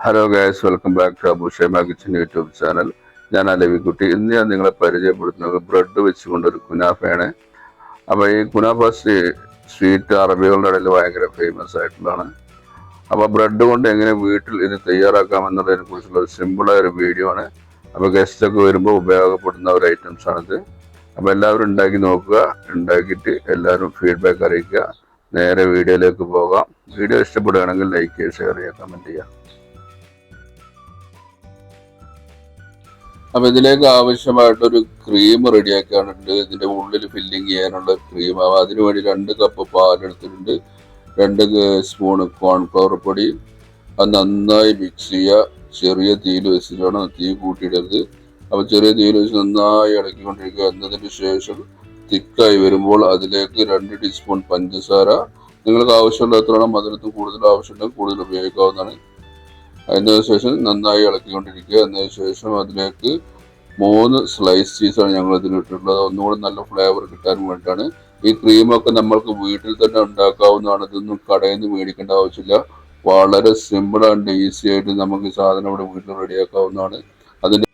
Hello guys welcome back to Abushema kitchen YouTube channel ഞാൻ അലവിക്കുട്ടി ഇന്ന് ഞാൻ നിങ്ങളെ പരിചയപ്പെടുത്തുന്നത് ബ്രെഡ് വെച്ചുകൊണ്ട് ഒരു കുനാഫയാണ്. അപ്പോൾ ഈ കുനാഫ സ്വീ- സ്വീറ്റ് അറബികളുടെ ഇടയിൽ ഭയങ്കര ഫേമസ് ആയിട്ടുള്ളതാണ്. അപ്പോൾ ബ്രെഡ് കൊണ്ട് എങ്ങനെ വീട്ടിൽ ഇത് തയ്യാറാക്കാം എന്നുള്ളതിനെ കുറിച്ചുള്ള ഒരു സിമ്പിളായ ഒരു വീഡിയോ ആണ്. അപ്പോൾ ഗസ്റ്റ് ഒക്കെ വരുമ്പോൾ ഉപയോഗപ്പെടുന്ന ഒരു ഐറ്റംസ് ആണിത്. അപ്പോൾ എല്ലാവരും ഉണ്ടാക്കി നോക്കുക. ഉണ്ടാക്കിയിട്ട് എല്ലാവരും ഫീഡ്ബാക്ക് അറിയിക്കുക. നേരെ വീഡിയോയിലേക്ക് പോകാം. വീഡിയോ ഇഷ്ടപ്പെടുകയാണെങ്കിൽ ലൈക്ക് ചെയ്യുക ഷെയർ ചെയ്യുക കമന്റ് ചെയ്യുക. അപ്പൊ ഇതിലേക്ക് ആവശ്യമായിട്ടൊരു ക്രീം റെഡിയാക്കാനുണ്ട് ഇതിന്റെ ഉള്ളിൽ ഫില്ലിങ് ചെയ്യാനുള്ള ക്രീം അതിനു വേണ്ടി രണ്ട് കപ്പ് പാലെടുത്തിട്ടുണ്ട് രണ്ട് സ്പൂൺ കോൺഫ്ലവർ പൊടി. അത് നന്നായി മിക്സ് ചെയ്യുക. ചെറിയ തീയിൽ വെച്ചിട്ട് തീ കൂട്ടിയിടരുത്. അപ്പൊ ചെറിയ തീയിൽ വെച്ച് നന്നായി ഇളക്കിക്കൊണ്ടിരിക്കുക. എന്നതിന് ശേഷം തിക്കായി വരുമ്പോൾ അതിലേക്ക് രണ്ട് ടീസ്പൂൺ പഞ്ചസാര. നിങ്ങൾക്ക് ആവശ്യമുള്ള എത്ര മധുരത്തിന് കൂടുതൽ ആവശ്യമുണ്ടെങ്കിൽ കൂടുതൽ ഉപയോഗിക്കാവുന്നതാണ്. അതിന് ശേഷം നന്നായി ഇളക്കിക്കൊണ്ടിരിക്കുക. അതിന് ശേഷം അതിലേക്ക് മൂന്ന് സ്ലൈസ് ചീസാണ് ഞങ്ങൾ ഇതിന് ഇട്ടിട്ടുള്ളത്. ഒന്നുകൂടി നല്ല ഫ്ലേവർ കിട്ടാൻ വേണ്ടിയിട്ടാണ്. ഈ ക്രീമൊക്കെ നമ്മൾക്ക് വീട്ടിൽ തന്നെ ഉണ്ടാക്കാവുന്നതാണ്. ഇതൊന്നും കടയിൽ നിന്ന് മേടിക്കേണ്ട ആവശ്യമില്ല. വളരെ സിമ്പിൾ ആൻഡ് ഈസി ആയിട്ട് നമുക്ക് ഈ സാധനം ഇവിടെ വീട്ടിൽ റെഡിയാക്കാവുന്നതാണ്. അതിന്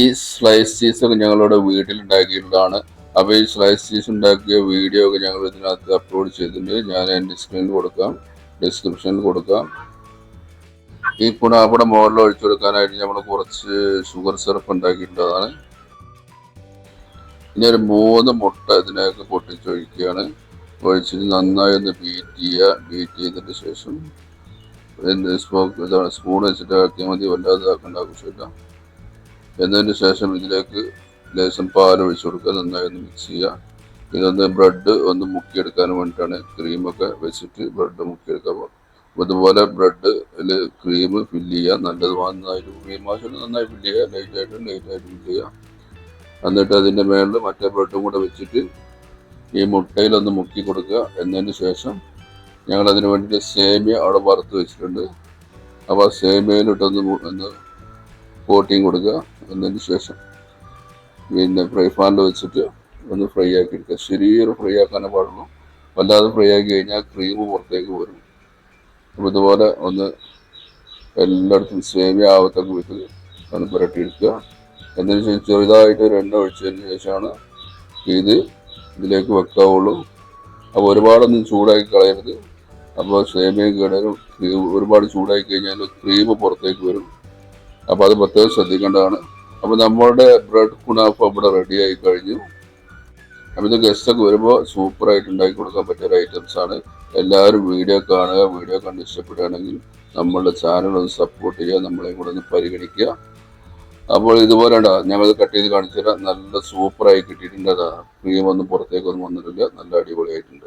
ഈ സ്ലൈസ് ചീസൊക്കെ ഞങ്ങളിവിടെ വീട്ടിൽ ഉണ്ടാക്കിയിട്ടുള്ളതാണ്. അപ്പോൾ ഈ സ്ലൈസ് ചീസ് ഉണ്ടാക്കിയ വീഡിയോ ഒക്കെ ഞങ്ങൾ ഇതിനകത്ത് അപ്ലോഡ് ചെയ്തിട്ടുണ്ട്. ഞാൻ എന്റെ സ്ക്രീനിൽ കൊടുക്കാം. ഡിസ്ക്രിപ്ഷനിൽ കൊടുക്കാം. ഈ കുണാപ്പുടെ മുകളിൽ ഒഴിച്ചു കൊടുക്കാനായിട്ട് നമ്മൾ കുറച്ച് ഷുഗർ സിറപ്പ് ഉണ്ടാക്കിയിട്ടുള്ളതാണ് ഇനി ഒരു മൂന്ന് മുട്ട ഇതിനകത്ത് പൊട്ടിച്ചൊഴിക്കുകയാണ് ഒഴിച്ചിട്ട് നന്നായി ഒന്ന് ബീറ്റ് ചെയ്യുക. ബീറ്റ് ചെയ്തതിന് ശേഷം എന്ത് സ്പോക്ക് ഇതാണ് സ്പൂൺ വെച്ചിട്ട് ആക്കിയാൽ മതി. വല്ലാതെ ആക്കേണ്ട ആവശ്യമില്ല. എന്നതിന് ശേഷം ഇതിലേക്ക് ലേശം പാൽ ഒഴിച്ചു കൊടുക്കുക. നന്നായി ഒന്ന് മിക്സ് ചെയ്യുക. ഇതൊന്ന് ബ്രെഡ് ഒന്ന് മുക്കിയെടുക്കാൻ വേണ്ടിയിട്ടാണ്. ക്രീമൊക്കെ വെച്ചിട്ട് ബ്രെഡ് മുക്കിയെടുക്കാൻ പോകുന്നത് അപ്പോൾ ബ്രെഡ് ബ്രെഡ് ക്രീം ഫില്ല് ചെയ്യുക. നല്ലത് നന്നായിട്ട് ക്രീം ആവശ്യം നന്നായി ഫില്ല് ചെയ്യുക. ലൈറ്റായിട്ട് ലൈറ്റായിട്ട് ഫില്ല് ചെയ്യുക. എന്നിട്ട് അതിന്റെ മേളിൽ മറ്റേ ബ്രെഡും കൂടെ വെച്ചിട്ട് ഈ മുട്ടയിലൊന്ന് മുക്കി കൊടുക്കുക. എന്നതിന് ശേഷം ഞങ്ങൾ അതിന് വേണ്ടിയിട്ട് സേമിയ അവിടെ വറുത്ത് വെച്ചിട്ടുണ്ട്. അപ്പോൾ സേമിയയിലിട്ടൊന്ന് ഒന്ന് കോട്ടിങ് കൊടുക്കുക. എന്നതിന് ശേഷം പിന്നെ ഫ്രൈ പാനിൽ വെച്ചിട്ട് ഒന്ന് ഫ്രൈ ആക്കി എടുക്കുക. ശരീരം ഫ്രൈ ആക്കാനേ പാടുള്ളൂ. വല്ലാതെ ഫ്രൈ ആക്കി കഴിഞ്ഞാൽ ക്രീം പുറത്തേക്ക് വരും. അപ്പോൾ ഇതുപോലെ ഒന്ന് എല്ലായിടത്തും സേമിയ ആവത്തൊക്കെ വിട്ട് ഒന്ന് പുരട്ടിയെടുക്കുക. എന്നതിന് ശേഷം ചെറുതായിട്ട് എണ്ണ ഒഴിച്ചതിന് ശേഷമാണ് ഇത് ഇതിലേക്ക് വെക്കാവുള്ളൂ. അപ്പോൾ ഒരുപാടൊന്നും ചൂടാക്കി കളയരുത്. അപ്പോൾ സേമിയ കിടരും ഒരുപാട് ചൂടാക്കി കഴിഞ്ഞാൽ ക്രീം പുറത്തേക്ക് വരും. അപ്പോൾ അത് പ്രത്യേകം ശ്രദ്ധിക്കേണ്ടതാണ്. അപ്പോൾ നമ്മളുടെ ബ്രെഡ് കുണാഫ് ഇവിടെ റെഡി ആയി കഴിഞ്ഞു. അപ്പോൾ ഇത് ഗസ്റ്റൊക്കെ വരുമ്പോൾ സൂപ്പറായിട്ട് ഉണ്ടാക്കി കൊടുക്കാൻ പറ്റിയ ഒരു ഐറ്റംസ് ആണ്. എല്ലാവരും വീഡിയോ കാണുക വീഡിയോ കണ്ട് ഇഷ്ടപ്പെടുകയാണെങ്കിൽ നമ്മളുടെ ചാനൽ ഒന്ന് സപ്പോർട്ട് ചെയ്യുക നമ്മളെ കൂടെ ഒന്ന് പരിഗണിക്കുക. അപ്പോൾ ഇതുപോലെ ഉണ്ടാ? കട്ട് ചെയ്ത് കാണിച്ചു തരാം നല്ല സൂപ്പറായി കിട്ടിയിട്ടുണ്ട് അതാ ക്രീം ഒന്നും പുറത്തേക്കൊന്നും വന്നിട്ടില്ല. നല്ല അടിപൊളിയായിട്ടുണ്ട്.